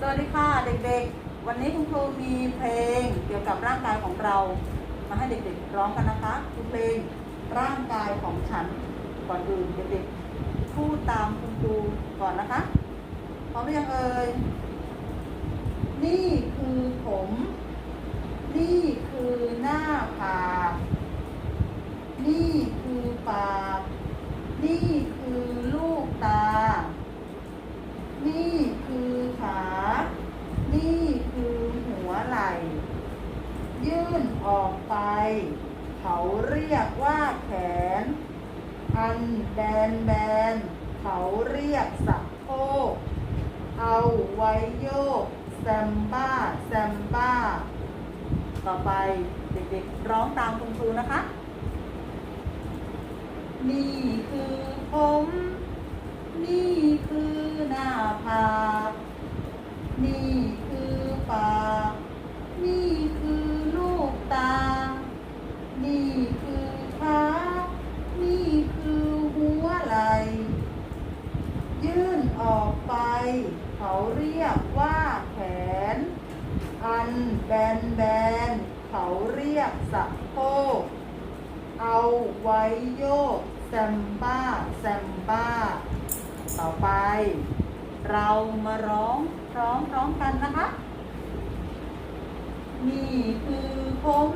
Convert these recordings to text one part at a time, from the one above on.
สวัสดีค่ะเด็กๆ วันนี้คุณครูมีเพลงเกี่ยวกับร่างกายของเรา มาให้เด็กๆร้องกันนะคะคือเพลงร่างกายของฉันก่อนอื่นเด็กๆพูดตามคุณครูก่อนนะคะพร้อมหรือยังเอ่ยนี่คือผม นี่คือหน้าผากนี่คือปากนี่คอลูกตา นี่คือขา นี่คือหัวไหล่ ยื่นออกไป เขาเรียกว่าแขน อันแบนแบนเขาเรียกสะโพกเอาไว้โยกแซมบ้าแซมบ้า ต่อไปเด็กๆร้องตามคุณครูนะคะ นี่คือผม นี่คือหน้าผากนี่คือปาก นี่คือขานี่คือหัวไหล่ยื่นออกไป เขาเรียกว่าแขน อันแบนแบนเขาเรียกสะโพกเอาไว้โยกแซมบ้าแซมบ้า ต่อไป เรามาร้องร้องร้องกันนะคะ นี่คือผมนี่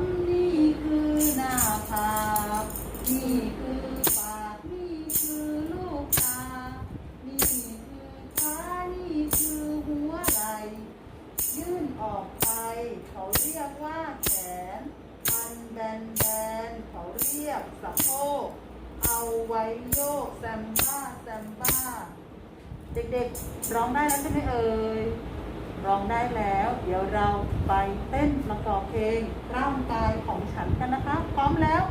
ยื่นออกไป เขาเรียกว่าแขน อันแบนแบนเขาเรียกสะโพก เอาไว้โยกแซมบ้าแซมบ้า เด็กๆ ร้องได้แล้วใช่ไหมเอ่ย ร้องได้แล้ว เดี๋ยวเราไปเต้นประกอบเพลงร่างกายของฉันกันนะคะ พร้อมแล้ว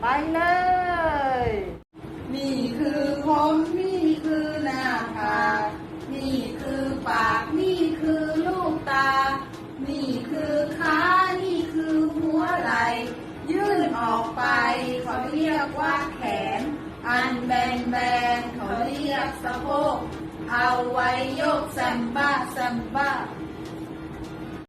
ไปเลย ยกว่าแขน อันแบนแบนเขาเรียกสะโพก เอาไว้โยกแซมบ้าแซมบ้า